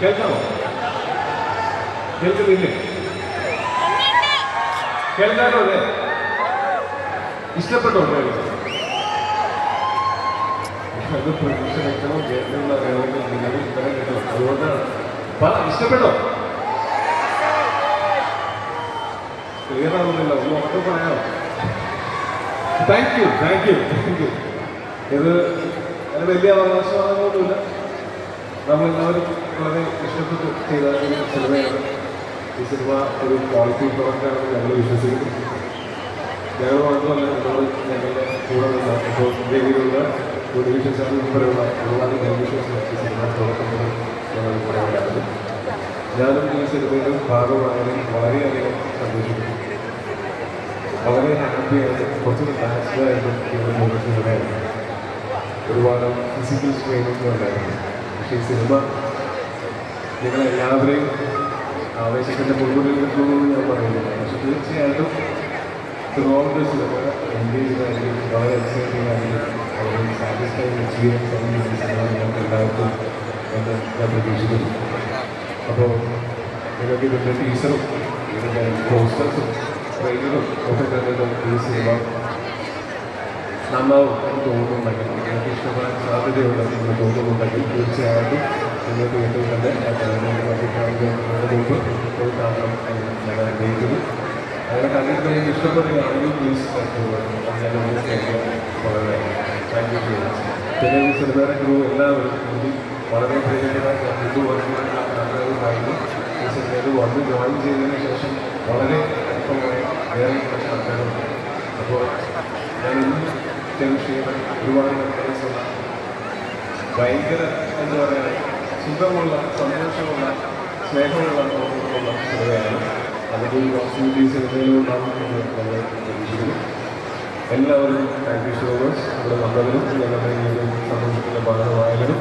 കേൾക്കാമോ? കേൾക്കുന്നില്ലേ? കേൾക്കാനോ അല്ലേ? ഇഷ്ടപ്പെട്ടോ അത് പ്രതീക്ഷ വെക്കണം കേൾക്കുന്ന അറിയാമെങ്കിൽ ഉത്തരം കിട്ടണം അതുകൊണ്ടാണ്. പറ ഇഷ്ടപ്പെട്ടോ? ക്ലിയർ ആവുന്നില്ല ഒന്ന് ഉറക്കം പറയാമോ? Thank you thank you thank you ഇത് വലിയ അവകാശവാദങ്ങളൊന്നുമില്ല നമ്മളെല്ലാവരും വളരെ ഇഷ്ടപ്പെട്ട് ചെയ്ത ഒരു സിനിമയാണ്. ഈ സിനിമ ഒരു ക്വാളിറ്റി പ്രൊഡക്റ്റാണെന്ന് ഞങ്ങൾ വിശ്വസിക്കുന്നു. ഞങ്ങൾ മാത്രമല്ല നമ്മൾ ഞങ്ങളുടെ കൂടെ നിന്ന ഇപ്പോൾ വേദിയിലുള്ള ടെലിവിഷൻ ചാനൽ ഉൾപ്പെടെയുള്ള ഒരുപാട് ടെലിവിഷൻസ് ഈ സിനിമ മുതൽ ഞങ്ങൾ പറയാറുണ്ട് ഉണ്ടായിരുന്നു ഞാനും ഈ സിനിമയുടെ ഭാഗമായതിൽ വളരെയധികം സന്തോഷിക്കുന്നു. വളരെ ഹാപ്പിയായിട്ട് കുറച്ച് റിലാക്സ്ഡായിട്ട് ഇവിടെ പോകുന്ന സിനിമയായിരുന്നു. ഒരുപാട് ഫിസിക്കൽ ഉണ്ടായിരുന്നു. പക്ഷേ ഈ സിനിമ നിങ്ങളെല്ലാവരെയും ആവേശത്തിന്റെ മുൻകൂട്ടി നിൽക്കുമെന്ന് ഞാൻ പറയുന്നില്ല. പക്ഷെ തീർച്ചയായിട്ടും ത്രൂഔട്ട് ദ സിനിമ എൻഗേജ് ആയിരിക്കും വളരെ എക്സൈറ്റിംഗ് ആയിരിക്കും വളരെ സാറ്റിസ്ഫൈങ് എക്സ്പീരിയൻസ് ആയിരിക്കും ഈ സിനിമ ഞങ്ങൾക്ക് എല്ലാവർക്കും എന്ന് ഞാൻ പ്രതീക്ഷിക്കുന്നു. അപ്പോൾ നിങ്ങൾക്ക് ഇതിന്റെ ടീച്ചറും ഇതിന്റെ പോസ്റ്റേഴ്സും ട്രെയിലറും ഒക്കെ കണ്ടിട്ട് ഈ സിനിമ നന്നാവും തോന്നുന്നുണ്ടെങ്കിൽ നിങ്ങൾക്ക് ഇഷ്ടപ്പെടാൻ സാധ്യതയുണ്ടെന്ന് തോന്നുന്നുണ്ടെങ്കിൽ തീർച്ചയായിട്ടും നിങ്ങൾക്ക് വീണ്ടും തന്നെ മുമ്പ് പോയി കാണണം ഞാൻ ആഗ്രഹിക്കുന്നു അങ്ങനെ കണ്ടിട്ട് ഇഷ്ടപ്പെടുകയാണെങ്കിൽ പ്ലീസ് താങ്ക് യു പിന്നെ ഈ സിനിമയുടെ ക്രൂ എല്ലാവരും വളരെ പ്രിയപ്പെട്ട ഞാൻ മുമ്പ് ഈ സിനിമയിൽ വന്ന് ജോയിൻ ചെയ്തതിന് ശേഷം വളരെ കുറച്ച് ചെയ്യുന്ന ഒരുപാട് മെമ്മറീസുള്ള ഭയങ്കര എന്ന് പറയുന്നത് സുഖമുള്ള സന്തോഷമുള്ള സ്നേഹമുള്ള ഓർമ്മകളുള്ള സിനിമയാണ് അതിന്റെ ഈ പോസിബിലിറ്റി എന്തെങ്കിലും ഉണ്ടാകുമെന്ന് നമ്മൾ പ്രതീക്ഷിക്കുന്നു. എല്ലാവരും താങ്ക് യു സോ മച്ച് ഇവിടെ വന്നതിനും ഞങ്ങളുടെ ഈ ഒരു സന്തോഷത്തിന്റെ ഭാഗമായതിനും